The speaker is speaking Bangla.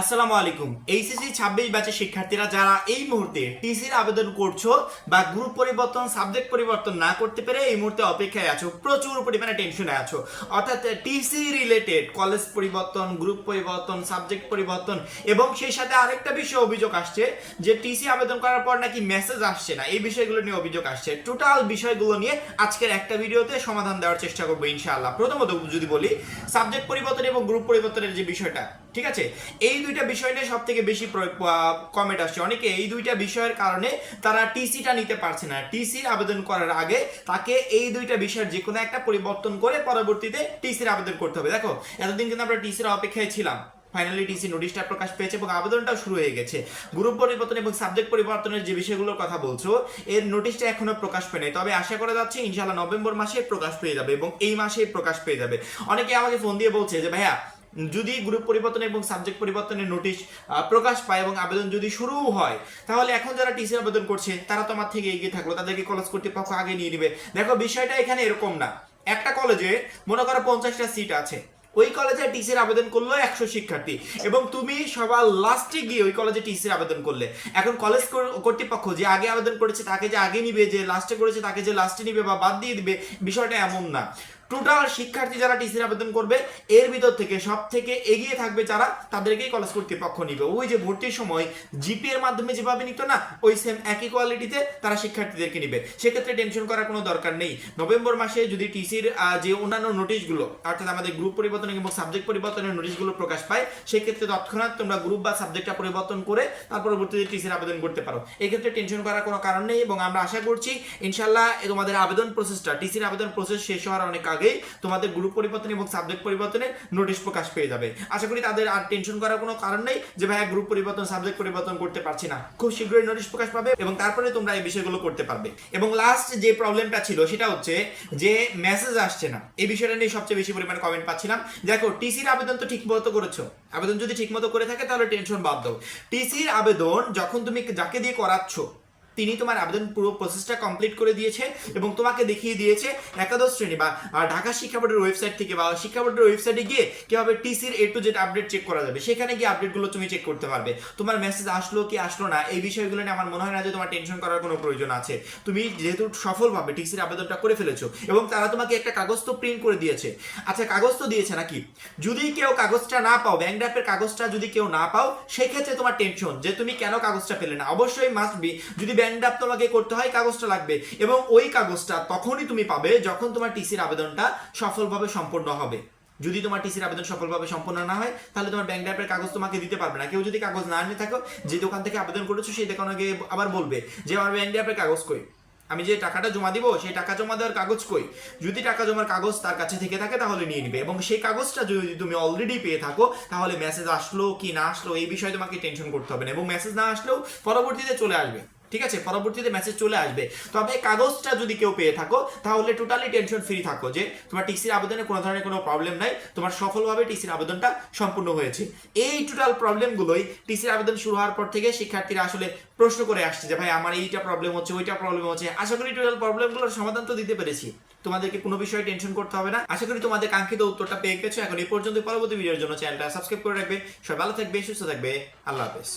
আসসালামু আলাইকুম। এইচএসসি ছাব্বিশ ব্যাচের শিক্ষার্থীরা যারা এই মুহূর্তে টিসির আবেদন করছ বা গ্রুপ পরিবর্তন সাবজেক্ট পরিবর্তন না করতে পেরে এই মুহূর্তে অপেক্ষায় আছো, প্রচুর পরিমাণে টেনশনে আছো। অর্থাৎ টিসি রিলেটেড কলেজ পরিবর্তন গ্রুপ পরিবর্তন সাবজেক্ট পরিবর্তন এবং সেই সাথে আরেকটা বিষয় অভিযোগ আসছে যে টিসি আবেদন করার পর নাকি মেসেজ আসছে না। এই বিষয়গুলো নিয়ে অভিযোগ আসছে। টোটাল বিষয়গুলো নিয়ে আজকের একটা ভিডিওতে সমাধান দেওয়ার চেষ্টা করব ইনশাআল্লাহ। প্রথমত যদি বলি সাবজেক্ট পরিবর্তন এবং গ্রুপ পরিবর্তনের যে বিষয়টা, ঠিক আছে? এই দুইটা বিষয় নিয়ে সব থেকে বেশি কমেন্ট আসছে। অনেকে এই দুইটা বিষয়ের কারণে তারা টিসিটা নিতে পারছে না। টিসির আবেদন করার আগে তাকে এই দুইটা বিষয়ের যে কোনো একটা পরিবর্তন করে পরবর্তীতে টিসির আবেদন করতে হবে। দেখো, এতদিন কিন্তু আমরা টিসির অপেক্ষায় ছিলাম। ফাইনালি টিসি নোটিশটা প্রকাশ পেয়েছে এবং আবেদনটাও শুরু হয়ে গেছে। গ্রুপ পরিবর্তন এবং সাবজেক্ট পরিবর্তনের যে বিষয়গুলোর কথা বলছো, এর নোটিশটা এখনও প্রকাশ পেয়নি তবে আশা করা যাচ্ছে ইনশাআল্লাহ নভেম্বর মাসে প্রকাশ পেয়ে যাবে এবং এই মাসেই প্রকাশ পেয়ে যাবে। অনেকে আমাকে ফোন দিয়ে বলছে যে, ভাইয়া যদি গ্রুপ পরিবর্তন এবং সাবজেক্ট পরিবর্তনের নোটিশ প্রকাশ পায় এবং আবেদন যদি শুরুও হয়, তাহলে এখন যারা টিসি আবেদন করছে, তারা তো আমার থেকে এগিয়ে থাকল, তাদেরকে কলেজ কর্তৃপক্ষ আগে নিয়ে নিবে। দেখো, বিষয়টা এখানে এরকম না। একটা কলেজে মনে করো পঞ্চাশটা সিট আছে। ওই কলেজে টিসির আবেদন করল একশো শিক্ষার্থী এবং তুমি সবার লাস্টে গিয়ে ওই কলেজে টিসির আবেদন করলে। এখন কলেজ কর্তৃপক্ষ যে আগে আবেদন করেছে, তাকে যে আগে নিবে, যে লাস্টে করেছে, তাকে যে লাস্টে নিবে বা বাদ দিয়ে দিবে, বিষয়টা এমন না। টোটাল শিক্ষার্থী যারা টিসির আবেদন করবে, এর ভিতর থেকে সব থেকে এগিয়ে থাকবে যারা, তাদেরকেই কলেজ কর্তৃপক্ষ নিবে। ওই যে ভর্তির সময় জিপি এর মাধ্যমে যেভাবে নিত না, ওই সেম একই কোয়ালিটিতে তারা শিক্ষার্থীদেরকে নিবে। সেক্ষেত্রে টেনশন করার কোনো দরকার নেই। নভেম্বর মাসে যদি টিসির যে অন্যান্য নোটিশগুলো অর্থাৎ আমাদের গ্রুপ পরিবর্তন এবং সাবজেক্ট পরিবর্তনের নোটিশগুলো প্রকাশ পায়, সেক্ষেত্রে তৎক্ষণাৎ তোমরা গ্রুপ বা সাবজেক্টটা পরিবর্তন করে তার পরবর্তীতে টিসির আবেদন করতে পারো। এক্ষেত্রে টেনশন করার কোনো কারণ নেই এবং আমরা আশা করছি ইনশাল্লাহ তোমাদের আবেদন প্রসেসটা টিসির আবেদন প্রসেস শেষ হওয়ার অনেক আগেই তোমাদের গ্রুপ পরিবর্তন এবং সাবজেক্ট পরিবর্তনের নোটিশ প্রকাশ পেয়ে যাবে। আশা করি তাদের আর টেনশন করার কোনো কারণ নেই যে ভাইয়া গ্রুপ পরিবর্তন সাবজেক্ট পরিবর্তন করতে পারছি না। খুব শীঘ্রই নোটিশ প্রকাশ পাবে এবং তারপরে তোমরা এই বিষয়গুলো করতে পারবে। এবং লাস্ট যে প্রবলেমটা ছিল সেটা হচ্ছে যে মেসেজ আসছে না। এই বিষয়টা নিয়ে সবচেয়ে বেশি পরিমাণে কমেন্ট পাচ্ছিলাম। দেখো টিসির আবেদন তো ঠিক মতো করেছ। আবেদন যদি ঠিক মতো করে থাকে তাহলে টেনশন বাদ দাও। টিসির আবেদন যখন তুমি যাকে দিয়ে করাচ্ছ তিনি তোমার আবেদন পুরো প্রসেসটা কমপ্লিট করে দিয়েছে এবং তোমাকে দেখিয়ে দিয়েছে একাদশ শ্রেণি বা ঢাকা শিক্ষা বোর্ডের ওয়েবসাইট থেকে বা, শিক্ষা বোর্ডের ওয়েবসাইটে গিয়ে কীভাবে টিসির A to Z update check করা যাবে। সেখানে গিয়ে আপডেটগুলো তুমি চেক করতে পারবে। তোমার মেসেজ আসলো কি আসলো না, এই বিষয়গুলো নিয়ে আমার মনে হয় না যে তোমার টেনশন করার কোনো প্রয়োজন আছে। তুমি যেহেতু সফলভাবে টিসির আবেদনটা করে ফেলেছো এবং তারা তোমাকে একটা কাগজ তো প্রিন্ট করে দিয়েছে। আচ্ছা কাগজ তো দিয়েছে নাকি? যদি কেউ কাগজটা না পাও ব্যাংক ড্রাফের কাগজটা যদি কেউ না পাও, সেক্ষেত্রে তোমার টেনশন যে তুমি কেন কাগজটা পেলে না? অবশ্যই মাস্ট বি যদি ব্যাংক ড্রাফট তোমাকে করতে হয়, কাগজটা লাগবে। এবং ওই কাগজটা তখনই তুমি পাবে যখন তোমার টিসির আবেদনটা সফলভাবে সম্পন্ন হবে। যদি তোমার টিসির আবেদন সফলভাবে সম্পন্ন না হয়, তাহলে তোমার ব্যাংক ড্রাফের কাগজ তোমাকে দিতে পারবে না। কেউ যদি কাগজ না নিয়ে থাকো, যে দোকান থেকে আবেদন করেছ, সেই দোকানে গিয়ে আবার বলবে যে, আমার ব্যাংক ড্রাফের কাগজ কই? আমি যে টাকাটা জমা দিব, সেই টাকা জমা দেওয়ার কাগজ কই? যদি টাকা জমার কাগজ তার কাছে থেকে থাকে, তাহলে নিয়ে নিবে। এবং সেই কাগজটা যদি তুমি অলরেডি পেয়ে থাকো, তাহলে মেসেজ আসলো কি না আসলো, এই বিষয়ে তোমাকে টেনশন করতে হবে না। এবং মেসেজ না আসলেও পরবর্তীতে চলে আসবে। ঠিক আছে? পরবর্তীতে মেসেজ চলে আসবে। তবে কাগজটা যদি কেউ পেয়ে থাকো, তাহলে টোটালি টেনশন ফ্রি থাকো যে তোমার টিসির আবেদনে কোনো ধরনের কোনো প্রবলেম নাই, তোমার সফলভাবে টিসির আবেদনটা সম্পূর্ণ হয়েছে। এই টোটাল প্রবলেমগুলোই টিসির আবেদন শুরু হওয়ার পর থেকে শিক্ষার্থীরা আসলে প্রশ্ন করে আসছে যে, ভাই, আমার এইটা প্রবলেম হচ্ছে, ওইটা প্রবলেম হচ্ছে। আশা করি টোটাল প্রবলেমগুলোর সমাধান তো দিতে পেরেছি। তোমাদেরকে কোনো বিষয়ে টেনশন করতে হবে না। আশা করি তোমাদের কাঙ্ক্ষিত উত্তরটা পেয়ে গেছো। এখন এই পর্যন্ত পরবর্তী ভিডিওর জন্য চ্যানেলটা সাবস্ক্রাইব করে রাখবে। সবাই ভালো থাকবে, সুস্থ থাকবে। আল্লাহ হাফেজ।